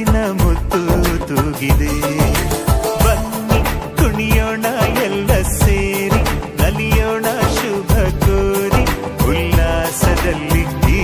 ಮನಸ್ಸಿನ ಮುತ್ತು ತೂಗಿದೆ. ಬನ್ನಿ ಕುಣಿಯೋಣ ಎಲ್ಲ ಸೇರಿ ನಲಿಯೋಣ ಶುಭ ಕೋರಿ ಉಲ್ಲಾಸದಲ್ಲಿ ಈ